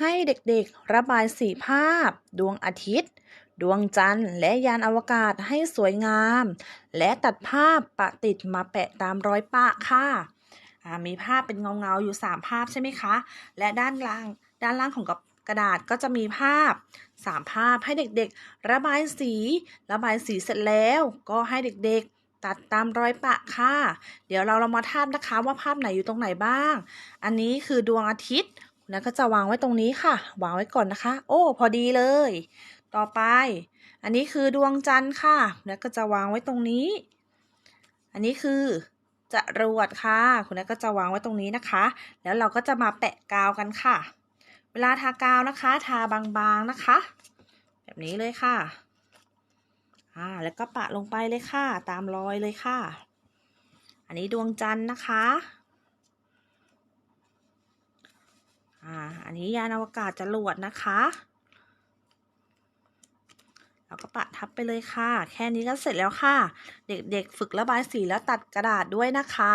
ให้เด็กๆ ระบายสีภาพ ดวงอาทิตย์ ดวงจันทร์ และยานอวกาศให้สวยงาม และตัดภาพปะติดมาแปะตามรอยปะค่ะมีภาพเป็นเงาๆอยู่ 3 ภาพใช่ไหมคะ และด้านล่างด้านล่างของกระดาษก็จะมีภาพ 3 ภาพให้เด็กๆ ระบายสี ระบายสีเสร็จแล้วก็ให้เด็กๆ ตัดตามรอยปะค่ะ เดี๋ยวเราเรามาทาบนะคะว่าภาพไหนอยู่ตรงไหนบ้าง อันนี้คือดวงอาทิตย์ คุณนัทก็จะวางไว้ตรงนี้ค่ะ วางไว้ก่อนนะคะ โอ้ พอดีเลย ต่อไป อันนี้คือดวงจันทร์ค่ะคุณนัทก็จะวางไว้ตรงนี้ อันนี้คือจรวดค่ะ คุณนัทก็จะวางไว้ตรงนี้นะคะ แล้วเราก็จะมาแปะกาวกันค่ะ เวลาทากาวนะคะ ทาบางๆนะคะ แบบนี้เลยค่ะ อ่า แล้วก็ปะลงไปเลยค่ะ ตามรอยเลยค่ะ อันนี้ดวงจันทร์นะคะ อันนี้ยานอวกาศจรวดนะคะแล้วก็ปะทับไปเลยค่ะ แค่นี้ก็เสร็จแล้วค่ะ เด็กๆ ฝึกระบายสีแล้วตัดกระดาษด้วยนะคะ